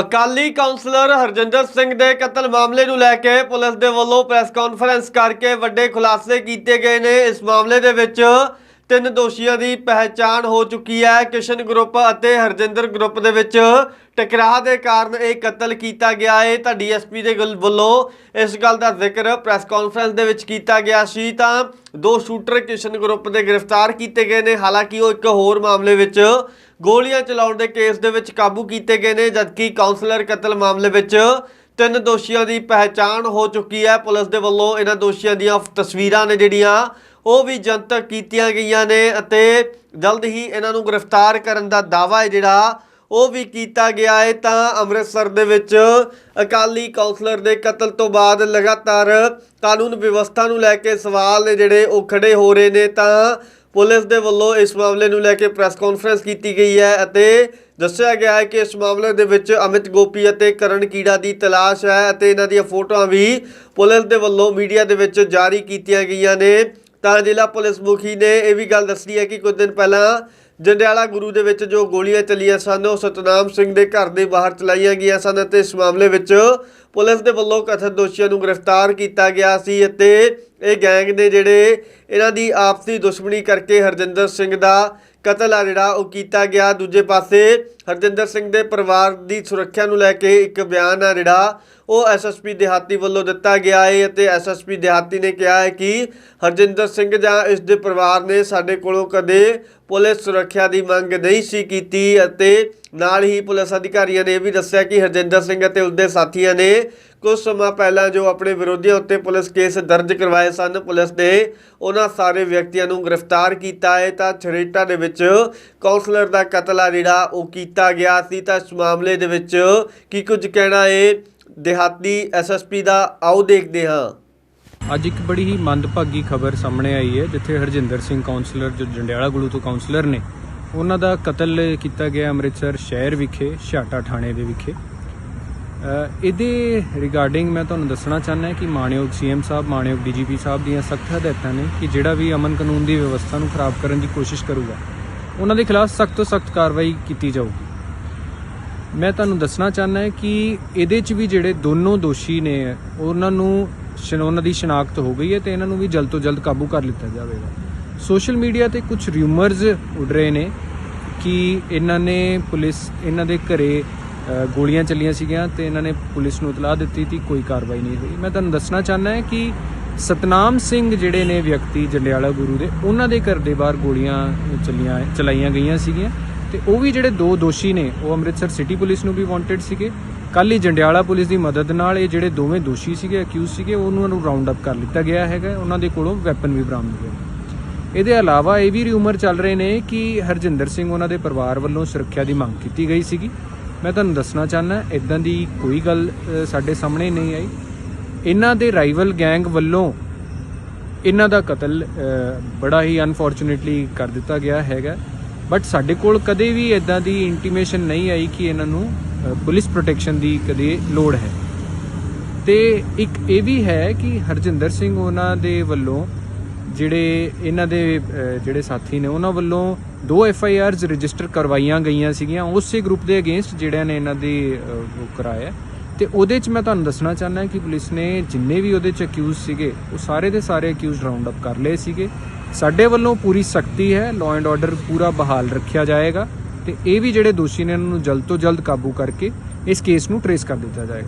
Akali councillor Harjinder Singh ਦੇ ਕਤਲ ਮਾਮਲੇ ਨੂੰ ਲੈ ਕੇ ਪੁਲਿਸ ਦੇ ਵੱਲੋਂ ਪ੍ਰੈਸ ਕਾਨਫਰੰਸ ਕਰਕੇ ਵੱਡੇ ਖੁਲਾਸੇ ਕੀਤੇ ਗਏ ਨੇ। ਇਸ ਮਾਮਲੇ ਦੇ ਵਿੱਚ ਤਿੰਨ ਦੋਸ਼ੀਆਂ ਦੀ ਪਹਿਚਾਣ ਹੋ ਚੁੱਕੀ ਹੈ। ਕਿਸ਼ਨ ਗਰੁੱਪ ਅਤੇ ਹਰਜਿੰਦਰ ਗਰੁੱਪ ਦੇ ਵਿੱਚ ਟਕਰਾਅ ਦੇ ਕਾਰਨ ਇਹ ਕਤਲ ਕੀਤਾ ਗਿਆ ਹੈ ਤਾਂ ਡੀਐਸਪੀ ਦੇ ਵੱਲੋਂ ਇਸ ਗੱਲ ਦਾ ਜ਼ਿਕਰ ਪ੍ਰੈਸ ਕਾਨਫਰੰਸ ਦੇ ਵਿੱਚ ਕੀਤਾ ਗਿਆ ਸੀ। ਤਾਂ ਦੋ ਸ਼ੂਟਰ ਕਿਸ਼ਨ ਗਰੁੱਪ ਦੇ ਗ੍ਰਿਫਤਾਰ ਕੀਤੇ ਗਏ ਨੇ। ਹਾਲਾਂਕਿ ਉਹ ਇੱਕ ਹੋਰ ਮਾਮਲੇ ਵਿੱਚ ਗੋਲੀਆਂ ਚਲਾਉਣ ਦੇ ਕੇਸ ਦੇ ਵਿੱਚ ਕਾਬੂ ਕੀਤੇ ਗਏ ਨੇ, ਜਦਕਿ ਕਾਉਂਸਲਰ ਕਤਲ ਮਾਮਲੇ ਵਿੱਚ ਤਿੰਨ ਦੋਸ਼ੀਆਂ ਦੀ ਪਹਿਚਾਣ ਹੋ ਚੁੱਕੀ ਹੈ। ਪੁਲਿਸ ਦੇ ਵੱਲੋਂ ਇਹਨਾਂ ਦੋਸ਼ੀਆਂ ਦੀਆਂ ਤਸਵੀਰਾਂ ਨੇ ਜਿਹੜੀਆਂ ਉਹ ਵੀ ਜਨਤਕ ਕੀਤੀਆਂ ਗਈਆਂ ਨੇ ਅਤੇ ਜਲਦ ਹੀ ਇਹਨਾਂ ਨੂੰ ਗ੍ਰਿਫਤਾਰ ਕਰਨ ਦਾ ਦਾਅਵਾ ਹੈ ਜਿਹੜਾ ਉਹ ਵੀ ਕੀਤਾ ਗਿਆ ਹੈ ਤਾਂ ਅੰਮ੍ਰਿਤਸਰ ਦੇ ਵਿੱਚ ਅਕਾਲੀ ਕਾਉਂਸਲਰ ਦੇ ਕਤਲ ਤੋਂ ਬਾਅਦ ਲਗਾਤਾਰ ਕਾਨੂੰਨ ਵਿਵਸਥਾ ਨੂੰ ਲੈ ਕੇ ਸਵਾਲ ਨੇ ਜਿਹੜੇ ਉਹ ਖੜੇ ਹੋ ਰਹੇ ਨੇ ਤਾਂ ਪੁਲਿਸ ਦੇ ਵੱਲੋਂ ਇਸ ਮਾਮਲੇ ਨੂੰ ਲੈ ਕੇ ਪ੍ਰੈਸ ਕਾਨਫਰੰਸ ਕੀਤੀ ਗਈ ਹੈ ਅਤੇ ਦੱਸਿਆ ਗਿਆ ਹੈ ਕਿ ਇਸ ਮਾਮਲੇ ਦੇ ਵਿੱਚ ਅਮਿਤ ਗੋਪੀ ਅਤੇ ਕਰਨ ਕੀੜਾ ਦੀ ਤਲਾਸ਼ ਹੈ ਅਤੇ ਇਹਨਾਂ ਦੀਆਂ ਫੋਟੋਆਂ ਵੀ ਪੁਲਿਸ ਦੇ ਵੱਲੋਂ ਮੀਡੀਆ ਦੇ ਵਿੱਚ ਜਾਰੀ ਕੀਤੀਆਂ ਗਈਆਂ ਨੇ। ਤਾਂ ਜ਼ਿਲ੍ਹਾ ਪੁਲਿਸ ਮੁਖੀ ਨੇ ਇਹ ਵੀ ਗੱਲ ਦੱਸੀ ਹੈ ਕਿ ਕੁਝ ਦਿਨ ਪਹਿਲਾਂ ਜੰਡਿਆਲਾ ਗੁਰੂ ਦੇ ਵਿੱਚ ਜੋ ਗੋਲੀਆਂ ਚੱਲੀਆਂ ਸਨ, ਉਹ ਸਤਨਾਮ ਸਿੰਘ ਦੇ ਘਰ ਦੇ ਬਾਹਰ ਚਲਾਈਆਂ ਗਈਆਂ ਸਨ ਅਤੇ ਇਸ ਮਾਮਲੇ ਵਿੱਚ ਪੁਲਿਸ ਦੇ ਵੱਲੋਂ ਕਥਿਤ ਦੋਸ਼ੀਆਂ ਨੂੰ ਗ੍ਰਿਫਤਾਰ ਕੀਤਾ ਗਿਆ ਸੀ ਅਤੇ ਇਹ ਗੈਂਗ ਨੇ ਜਿਹੜੇ ਇਹਨਾਂ ਦੀ ਆਪਸੀ ਦੁਸ਼ਮਣੀ ਕਰਕੇ ਹਰਜਿੰਦਰ ਸਿੰਘ ਦਾ ਕਤਲ ਆ ਜਿਹੜਾ, ਉਹ ਕੀਤਾ ਗਿਆ। ਦੂਜੇ ਪਾਸੇ ਹਰਜਿੰਦਰ ਸਿੰਘ ਦੇ ਪਰਿਵਾਰ ਦੀ ਸੁਰੱਖਿਆ ਨੂੰ ਲੈ ਕੇ ਇੱਕ ਬਿਆਨ ਆ ਜਿਹੜਾ, ਉਹ ਐਸਐਸਪੀ ਦਿਹਾਤੀ ਵੱਲੋਂ ਦਿੱਤਾ ਗਿਆ ਹੈ ਅਤੇ ਐਸਐਸਪੀ ਦਿਹਾਤੀ ਨੇ ਕਿਹਾ ਹੈ ਕਿ ਹਰਜਿੰਦਰ ਸਿੰਘ ਜਾਂ ਇਸ ਦੇ ਪਰਿਵਾਰ ਨੇ ਸਾਡੇ ਕੋਲੋਂ ਕਦੇ ਪੁਲਿਸ ਸੁਰੱਖਿਆ ਦੀ ਮੰਗ ਨਹੀਂ ਸੀ ਕੀਤੀ ਅਤੇ ਨਾਲ ਹੀ ਪੁਲਿਸ ਅਧਿਕਾਰੀਆਂ ਨੇ ਇਹ ਵੀ ਦੱਸਿਆ ਕਿ ਹਰਜਿੰਦਰ ਸਿੰਘ ਅਤੇ ਉਸਦੇ ਸਾਥੀਆਂ ਨੇ ਕੁਝ ਸਮਾਂ ਪਹਿਲਾਂ ਜੋ ਆਪਣੇ ਵਿਰੋਧੀਆਂ ਉੱਤੇ ਪੁਲਿਸ ਕੇਸ ਦਰਜ ਕਰਵਾਏ ਸਨ, ਪੁਲਿਸ ਨੇ ਉਹਨਾਂ ਸਾਰੇ ਵਿਅਕਤੀਆਂ ਨੂੰ ਗ੍ਰਿਫਤਾਰ ਕੀਤਾ ਹੈ। ਤਾਂ ਛਰੇਟਾ ਦੇ ਵਿੱਚ ਕਾਉਂਸਲਰ ਦਾ ਕਤਲ ਆ ਜਿਹੜਾ, ਉਹ ਕੀਤਾ ਗਿਆ ਸੀ। ਤਾਂ ਇਸ ਮਾਮਲੇ ਦੇ ਵਿੱਚ ਕੀ ਕੁਝ ਕਹਿਣਾ ਹੈ? ਦਿਹਾਤੀ ਐਸਐਸਪੀ ਦਾ ਆਓ ਦੇਖਦੇ ਹਾਂ। ਅੱਜ ਇੱਕ ਬੜੀ ਹੀ ਮੰਦਭਾਗੀ ਖਬਰ ਸਾਹਮਣੇ ਆਈ ਹੈ, ਜਿੱਥੇ ਹਰਜਿੰਦਰ ਸਿੰਘ ਕਾਉਂਸਲਰ ਜੋ ਜੰਡਿਆਲਾ ਗੁਲੂ ਤੋਂ ਕਾਉਂਸਲਰ ਨੇ, ਉਹਨਾਂ ਦਾ ਕਤਲ ਕੀਤਾ ਗਿਆ ਅੰਮ੍ਰਿਤਸਰ ਸ਼ਹਿਰ ਵਿਖੇ, ਛਾਟਾ ਥਾਣੇ ਦੇ ਵਿਖੇ। ਇਹਦੇ ਰਿਗਾਰਡਿੰਗ ਮੈਂ ਤੁਹਾਨੂੰ ਦੱਸਣਾ ਚਾਹੁੰਦਾ ਕਿ ਮਾਣਯੋਗ ਸੀਐਮ ਸਾਹਿਬ, ਮਾਣਯੋਗ ਡੀਜੀਪੀ ਸਾਹਿਬ ਦੀਆਂ ਸਖਤ ਹਦਾਇਤਾਂ ਨੇ ਕਿ ਜਿਹੜਾ ਵੀ ਅਮਨ ਕਾਨੂੰਨ ਦੀ ਵਿਵਸਥਾ ਨੂੰ ਖਰਾਬ ਕਰਨ ਦੀ ਕੋਸ਼ਿਸ਼ ਕਰੂਗਾ, ਉਹਨਾਂ ਦੇ ਖਿਲਾਫ ਸਖਤ ਤੋਂ ਸਖਤ ਕਾਰਵਾਈ ਕੀਤੀ ਜਾਊਗੀ। ਮੈਂ ਤੁਹਾਨੂੰ ਦੱਸਣਾ ਚਾਹੁੰਦਾ ਕਿ ਇਹਦੇ 'ਚ ਵੀ ਜਿਹੜੇ ਦੋਨੋਂ ਦੋਸ਼ੀ ਨੇ, ਉਹਨਾਂ ਨੂੰ ਉਹਨਾਂ ਦੀ ਸ਼ਨਾਖਤ ਹੋ ਗਈ ਹੈ ਤੇ ਇਹਨਾਂ ਨੂੰ ਵੀ ਜਲਦ ਤੋਂ ਜਲਦ ਕਾਬੂ ਕਰ ਲਿੱਤਾ ਜਾਵੇਗਾ। ਸੋਸ਼ਲ ਮੀਡੀਆ ਤੇ ਕੁਝ ਰਿਊਮਰਸ ਉੱਡ ਰਹੇ ਨੇ ਕਿ ਇਹਨਾਂ ਨੇ ਪੁਲਿਸ, ਇਹਨਾਂ ਦੇ ਘਰੇ ਗੋਲੀਆਂ ਚੱਲੀਆਂ ਸੀਗੀਆਂ ਤੇ ਇਹਨਾਂ ਨੇ ਪੁਲਿਸ ਨੂੰ ਇਤਲਾਹ ਦਿੱਤੀ ਸੀ ਕੋਈ ਕਾਰਵਾਈ ਨਹੀਂ ਹੋਈ। ਮੈਂ ਤੁਹਾਨੂੰ ਦੱਸਣਾ ਚਾਹੁੰਦਾ ਹਾਂ ਕਿ ਸਤਨਾਮ ਸਿੰਘ ਜਿਹੜੇ ਨੇ ਵਿਅਕਤੀ ਜੰਡਿਆਲਾ ਗੁਰੂ ਦੇ, ਉਹਨਾਂ ਦੇ ਘਰ ਦੇ ਬਾਹਰ ਗੋਲੀਆਂ ਚੱਲੀਆਂ, ਚਲਾਈਆਂ ਗਈਆਂ ਸੀਗੀਆਂ ਤੇ ਉਹ ਵੀ ਜਿਹੜੇ ਦੋ ਦੋਸ਼ੀ ਨੇ, ਉਹ ਅੰਮ੍ਰਿਤਸਰ ਸਿਟੀ ਪੁਲਿਸ ਨੂੰ ਵੀ ਵਾਂਟਡ ਸੀਗੇ। ਕੱਲ ਹੀ ਜੰਡਿਆਲਾ ਪੁਲਿਸ ਦੀ ਮਦਦ ਨਾਲ ਇਹ ਜਿਹੜੇ ਦੋਵੇਂ ਦੋਸ਼ੀ ਸੀਗੇ ਅਕਿਊਜ਼ ਸੀਗੇ, ਉਹਨਾਂ ਨੂੰ ਰਾਉਂਡ ਅਪ ਕਰ ਲਿੱਤਾ ਗਿਆ ਹੈਗਾ। ਉਹਨਾਂ ਦੇ ਕੋਲੋਂ ਵੈਪਨ ਵੀ ਬਰਾਮਦ ਹੋਏ। ਇਹਦੇ ਇਲਾਵਾ ਇਹ ਵੀ ਰਿਊਮਰ ਚੱਲ ਰਹੇ ਨੇ ਕਿ ਹਰਜਿੰਦਰ ਸਿੰਘ ਉਹਨਾਂ ਦੇ ਪਰਿਵਾਰ ਵੱਲੋਂ ਸੁਰੱਖਿਆ ਦੀ ਮੰਗ ਕੀਤੀ ਗਈ ਸੀਗੀ। ਮੈਂ ਤੁਹਾਨੂੰ ਦੱਸਣਾ ਚਾਹੁੰਦਾ ਇਦਾਂ ਦੀ ਕੋਈ ਗੱਲ ਸਾਡੇ ਸਾਹਮਣੇ ਨਹੀਂ ਆਈ। ਇਹਨਾਂ ਦੇ ਰਾਈਵਲ ਗੈਂਗ ਵੱਲੋਂ ਇਹਨਾਂ ਦਾ ਕਤਲ ਬੜਾ ਹੀ ਅਨਫੋਰਚੂਨੇਟਲੀ ਕਰ ਦਿੱਤਾ ਗਿਆ ਹੈਗਾ। ਬਟ ਸਾਡੇ ਕੋਲ ਕਦੇ ਵੀ ਇਦਾਂ ਦੀ ਇੰਟੀਮੇਸ਼ਨ ਨਹੀਂ ਆਈ ਕਿ ਇਹਨਾਂ ਨੂੰ ਪੁਲਿਸ ਪ੍ਰੋਟੈਕਸ਼ਨ ਦੀ ਕਦੇ ਲੋੜ ਹੈ। ਤੇ ਇੱਕ ਇਹ ਵੀ ਹੈ ਕਿ ਹਰਜਿੰਦਰ ਸਿੰਘ ਉਹਨਾਂ ਦੇ ਵੱਲੋਂ ਜਿਹੜੇ ਇਹਨਾਂ ਦੇ ਜਿਹੜੇ ਸਾਥੀ ਨੇ ਉਹਨਾਂ ਵੱਲੋਂ ਦੋ ਐਫ ਆਈ ਆਰਜ਼ ਰਜਿਸਟਰ ਕਰਵਾਈਆਂ ਗਈਆਂ ਸੀਗੀਆਂ। ਉਸੇ ਗਰੁੱਪ ਦੇ ਅਗੇਂਸਟ ਜਿਹੜਿਆਂ ਨੇ ਇਹਨਾਂ ਦੀ ਉਹ ਕਰਾਇਆ। ਤੇ ਉਹਦੇ ਚ ਮੈਂ ਤੁਹਾਨੂੰ ਦੱਸਣਾ ਚਾਹੁੰਦਾ ਕਿ ਪੁਲਿਸ ਨੇ ਜਿੰਨੇ ਵੀ ਉਹਦੇ ਚ ਅਕਿਊਜ਼ ਸੀਗੇ, ਉਹ ਸਾਰੇ ਦੇ ਸਾਰੇ ਅਕਿਊਜ਼ ਰਾਉਂਡ ਅਪ ਕਰ ਲਏ ਸੀਗੇ। ਸਾਡੇ ਵੱਲੋਂ ਪੂਰੀ ਸਖਤੀ ਹੈ ਲਾਅ ਐਂਡ ਆਰਡਰ ਪੂਰਾ ਬਹਾਲ ਰੱਖਿਆ ਜਾਏਗਾ। ਤੇ ਇਹ ਵੀ ਜਿਹੜੇ ਦੋਸ਼ੀ ਨੇ ਇਹਨਾਂ ਨੂੰ ਜਲਦ ਤੋਂ ਜਲਦ ਕਾਬੂ ਕਰਕੇ ਇਸ ਕੇਸ ਨੂੰ ਟਰੇਸ ਕਰ ਦਿੱਤਾ ਜਾਏਗਾ।